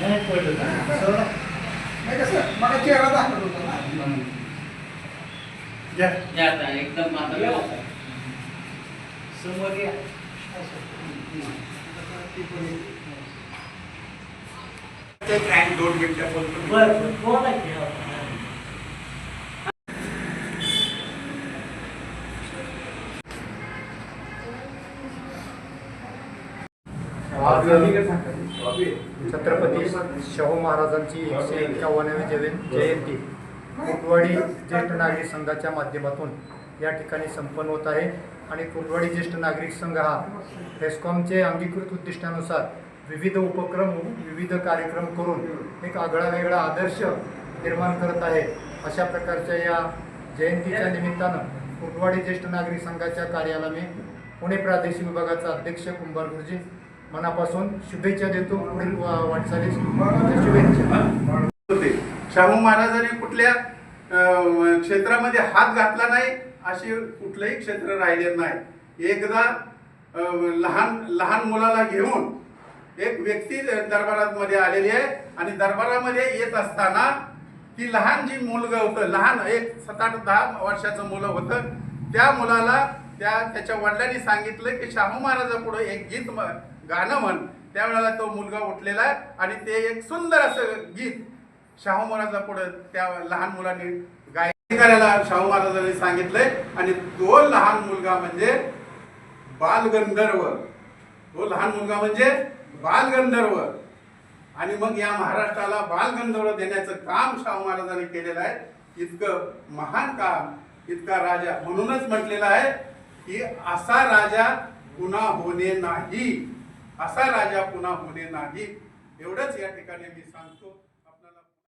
नाही पडलं असं? नाही कसं मला चेहरा दाखवत होता ना. घ्या. या आता एकदम आता समोर या. ते काय दोन मिनिटं बोलतो बरं बरं बोला की आज छत्रपती शाहू महाराजांची एकशे एक्कावन्नावी जयं- जयंती कुटवाडी ज्येष्ठ नागरिक संघाच्या माध्यमातून या ठिकाणी संपन्न होत आहे. आणि कुटवाडी ज्येष्ठ नागरिक संघ हा हेस्कॉमचे अंगीकृत उद्दिष्टानुसार विविध उपक्रम विविध कार्यक्रम करून एक आगळा वेगळा आदर्श निर्माण करत आहे. अशा प्रकारच्या या जयंतीच्या निमित्तानं कुटवाडी ज्येष्ठ नागरिक संघाच्या कार्याला मी पुणे प्रादेशिक विभागाचा अध्यक्ष कुंभार गुरुजी मनापासून शुभेच्छा देतो. पुढील वाटचालीस शुभेच्छा. होते शाहू महाराजांनी कुठल्या क्षेत्रामध्ये हात घातला नाही असे कुठलंही क्षेत्र राहिले नाही. एकदा लहान लहान मुलाला घेऊन एक व्यक्ती दरबारामध्ये आलेली आहे आणि दरबारामध्ये येत असताना ती लहान जी मुलगा होतं लहान एक सात आठ दहा वर्षाचं मुलं होतं त्या मुलाला त्या त्याच्या वडिलांनी सांगितलं की शाहू महाराजापुढं एक गीत गाणं म्हण. त्यावेळेला तो मुलगा उठलेला आहे आणि ते एक सुंदर असं गीत शाहू महाराजापुढे त्या लहान मुलांनी गायन करायला शाहू महाराजांनी सांगितलंय. आणि तो लहान मुलगा म्हणजे बालगंधर्व. तो लहान मुलगा म्हणजे बालगंधर्व. आणि मग या महाराष्ट्राला बालगंधर्व देण्याचं काम शाहू महाराजांनी केलेलं आहे. इतकं महान काम इतका राजा म्हणूनच म्हटलेला आहे की असा राजा पुन्हा होणे नाही. असा राजा पुन्हा होणे नाही. एवढंच या ठिकाणी मी सांगतो.